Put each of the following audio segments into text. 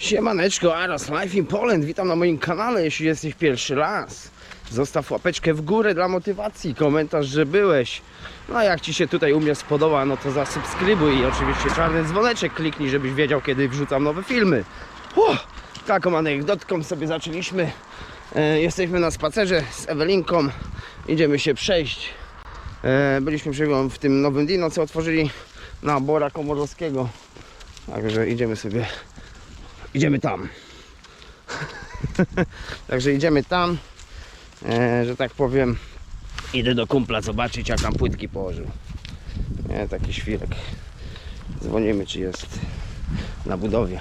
Siemaneczko, Aras Life in Poland. Witam na moim kanale, jeśli jesteś pierwszy raz. Zostaw łapeczkę w górę dla motywacji, komentarz, że byłeś. No a jak Ci się tutaj u mnie spodoba, no to zasubskrybuj i oczywiście czarny dzwoneczek kliknij, żebyś wiedział, kiedy wrzucam nowe filmy. Uff, taką anegdotką sobie zaczęliśmy. E, jesteśmy na spacerze z Ewelinką. Idziemy się przejść. E, byliśmy przed w tym nowym dino, co otworzyli na Bora Komorowskiego. Także idziemy sobie idziemy tam. Także idziemy tam, e, że tak powiem. Idę do kumpla zobaczyć, jak tam płytki położył. Nie, taki świrek. Dzwonimy, czy jest na budowie.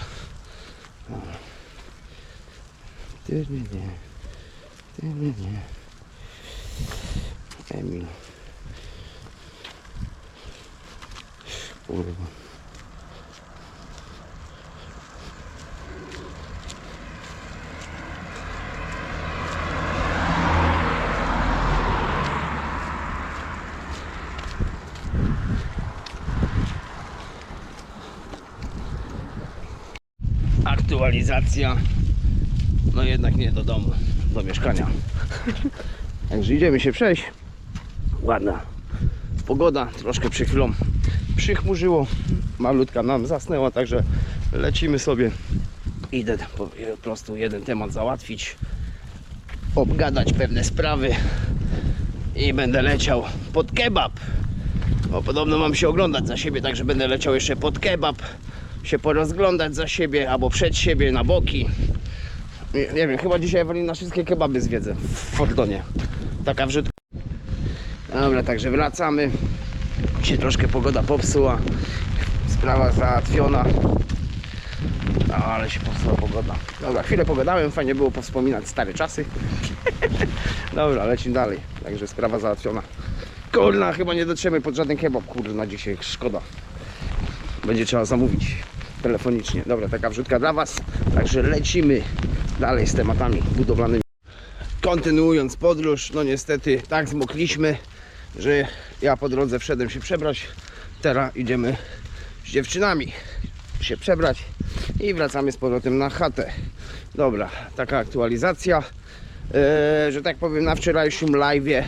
Ty, nie. Ty, nie. Emil. Kurwa. Aktualizacja. No jednak nie do domu, do mieszkania. Także idziemy się przejść. Ładna pogoda, troszkę przed chwilą przychmurzyło. Malutka nam zasnęła, także lecimy sobie. Idę po prostu jeden temat załatwić, obgadać pewne sprawy i będę leciał pod kebab. Bo podobno mam się oglądać za siebie, także będę leciał jeszcze pod kebab, się porozglądać za siebie albo przed siebie na boki. Nie, nie wiem, chyba dzisiaj Ewelina wszystkie kebaby zwiedzę w Fordonie. Taka wrzutka. Dobra, także wracamy. Się troszkę pogoda popsuła. Sprawa załatwiona. No, ale się popsuła pogoda. Dobra, chwilę pogadałem, fajnie było powspominać stare czasy. Dobra, lecimy dalej. Także sprawa załatwiona. Kurna, chyba nie dotrzemy pod żaden kebab, kurna, dzisiaj szkoda. Będzie trzeba zamówić telefonicznie. Dobra, taka wrzutka dla Was. Także lecimy dalej z tematami budowlanymi. Kontynuując podróż, no niestety tak zmokliśmy, że ja po drodze wszedłem się przebrać. Teraz idziemy z dziewczynami się przebrać i wracamy z powrotem na chatę. Dobra, taka aktualizacja. Eee, że tak powiem, na wczorajszym live'ie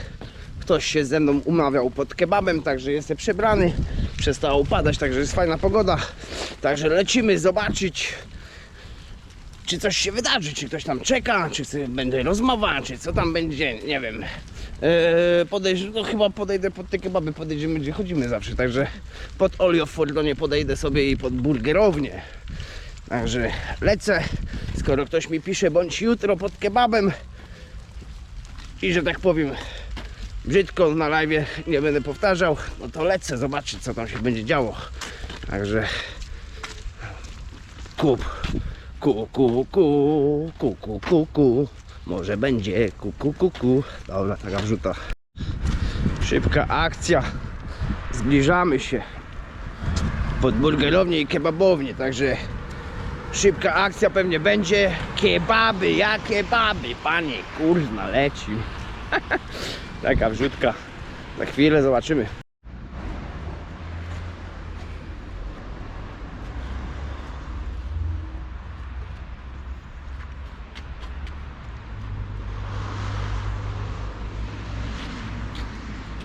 ktoś się ze mną umawiał pod kebabem, także jestem przebrany. Przestało padać, także jest fajna pogoda. Także lecimy zobaczyć, czy coś się wydarzy, czy ktoś tam czeka, czy będzie rozmowa, czy co tam będzie, nie wiem. Eee, no chyba podejdę pod te kebaby, podejdziemy gdzie chodzimy zawsze, także pod Olio w Fordonie podejdę sobie i pod burgerownię. Także lecę, skoro ktoś mi pisze, bądź jutro pod kebabem i że tak powiem, brzydko na live nie będę powtarzał, no to lecę zobaczyć co tam się będzie działo. Także kup, ku, ku, ku, ku, ku, ku, ku. Może będzie ku, ku, ku, ku. Dobra, taka wrzuta. Szybka akcja. Zbliżamy się pod burgerownię i kebabownię, także szybka akcja pewnie będzie. Kebaby, ja kebaby, panie, kurna, leci. Taka wrzutka. Za chwilę zobaczymy.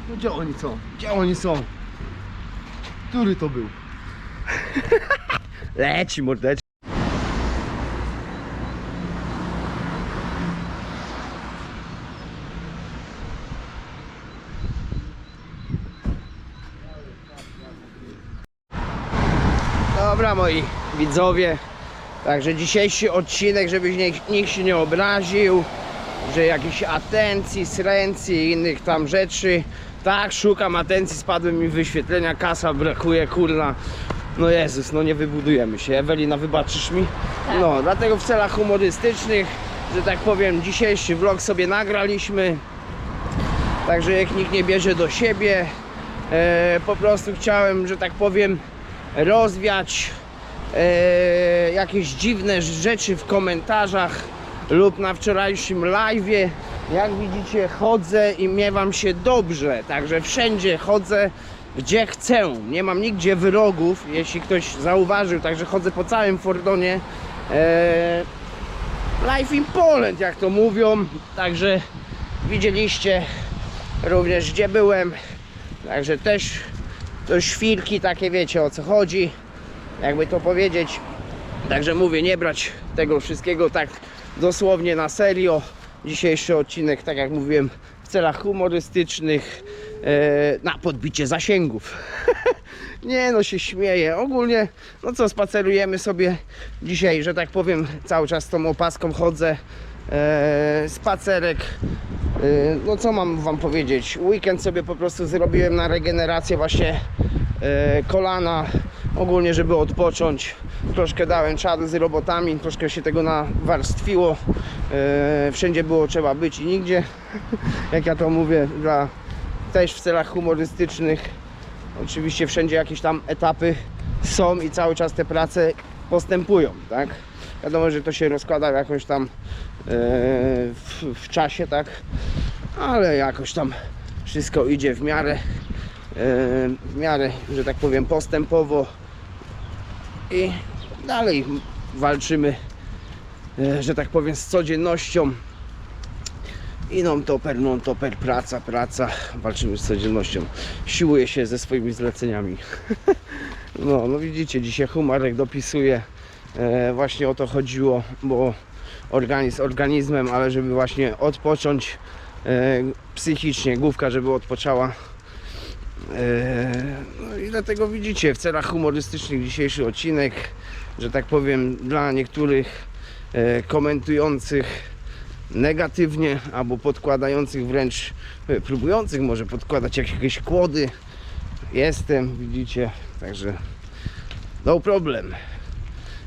No gdzie oni są? Gdzie oni są? Który to był? Leci mordeczka. Dobra moi widzowie, także dzisiejszy odcinek, żebyś nikt, nikt się nie obraził, że jakiejś atencji, srencji i innych tam rzeczy. Tak, szukam atencji, spadły mi wyświetlenia, kasa brakuje, kurna. No Jezus, no nie wybudujemy się. Ewelina, wybaczysz mi? No, dlatego w celach humorystycznych, że tak powiem, dzisiejszy vlog sobie nagraliśmy. Także jak nikt nie bierze do siebie, e, po prostu chciałem, że tak powiem, rozwiać e, jakieś dziwne rzeczy w komentarzach lub na wczorajszym live'ie. Jak widzicie, chodzę i miewam się dobrze, także wszędzie chodzę, gdzie chcę. Nie mam nigdzie wyrogów, jeśli ktoś zauważył, także chodzę po całym Fordonie E, Life in Poland, jak to mówią. Także widzieliście również gdzie byłem. Także też to świrki takie wiecie o co chodzi. Jakby to powiedzieć. Także mówię, nie brać tego wszystkiego tak dosłownie na serio. Dzisiejszy odcinek, tak jak mówiłem, w celach humorystycznych, e, na podbicie zasięgów. nie no, się śmieję. Ogólnie, no co, spacerujemy sobie dzisiaj, że tak powiem, cały czas tą opaską chodzę. E, spacerek. E, no co mam wam powiedzieć? Weekend sobie po prostu zrobiłem na regenerację właśnie e, kolana. Ogólnie, żeby odpocząć. Troszkę dałem czadu z robotami, troszkę się tego nawarstwiło. E, wszędzie było trzeba być i nigdzie. Jak ja to mówię, dla, też w celach humorystycznych. Oczywiście wszędzie jakieś tam etapy są i cały czas te prace postępują, tak? Wiadomo, że to się rozkłada jakoś tam e, w, w czasie, tak? Ale jakoś tam wszystko idzie w miarę, e, w miarę, że tak powiem, postępowo i dalej walczymy, e, że tak powiem, z codziennością. I non-topper, non-topper, praca, praca, walczymy z codziennością. Siłuję się ze swoimi zleceniami. No, no widzicie, dzisiaj Humarek dopisuje. E, właśnie o to chodziło, bo organizm organizmem, ale żeby właśnie odpocząć e, psychicznie, główka, żeby odpoczęła. E, no i dlatego widzicie, w celach humorystycznych dzisiejszy odcinek, że tak powiem, dla niektórych e, komentujących negatywnie albo podkładających wręcz, e, próbujących może podkładać jakieś kłody. Jestem, widzicie, także no problem.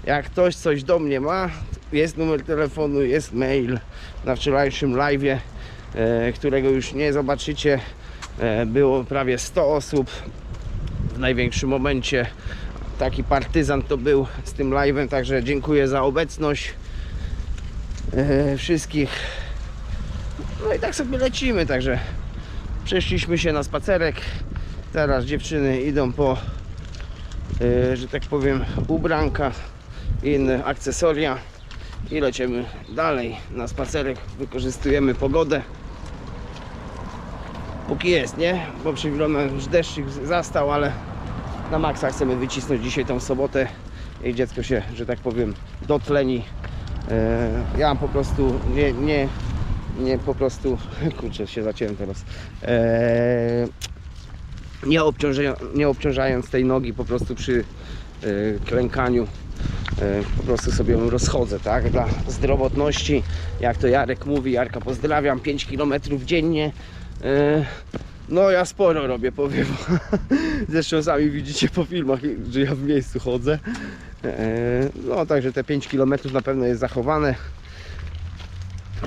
Jak ktoś coś do mnie ma, jest numer telefonu, jest mail na wczorajszym live'ie, e, którego już nie zobaczycie. E, było prawie 100 osób w największym momencie. Taki partyzant to był z tym live'em, także dziękuję za obecność e, wszystkich. No i tak sobie lecimy, także przeszliśmy się na spacerek. Teraz dziewczyny idą po, że tak powiem, ubranka i inne akcesoria i lecimy dalej na spacerek. Wykorzystujemy pogodę. Póki jest, nie? Bo przy już deszczyk zastał, ale na maksa chcemy wycisnąć dzisiaj tą sobotę i dziecko się, że tak powiem, dotleni. E, Ja po prostu nie, nie, nie po prostu, kurczę się zaciąłem teraz, e, nie, obciąża, nie obciążając tej nogi po prostu przy e, klękaniu, po prostu sobie ją rozchodzę, tak, dla zdrowotności, jak to Jarek mówi, Jarka pozdrawiam, 5 km dziennie, e, no ja sporo robię, powiem, zresztą sami widzicie po filmach, że ja w miejscu chodzę, E, no także te 5 km na pewno jest zachowane.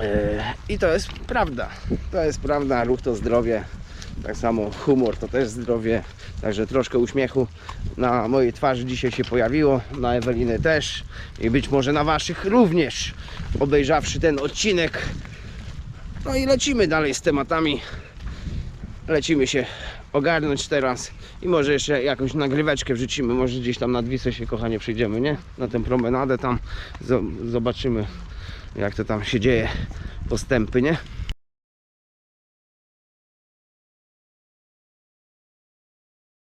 E, I to jest prawda. To jest prawda, ruch to zdrowie. Tak samo humor to też zdrowie. Także troszkę uśmiechu na mojej twarzy dzisiaj się pojawiło, na Eweliny też i być może na waszych również, obejrzawszy ten odcinek. No i lecimy dalej z tematami. Lecimy się ogarnąć teraz i może jeszcze jakąś nagryweczkę wrzucimy, może gdzieś tam nad Wisłę się kochanie przyjdziemy, nie? Na tę promenadę tam Zo- zobaczymy jak to tam się dzieje, postępy, nie?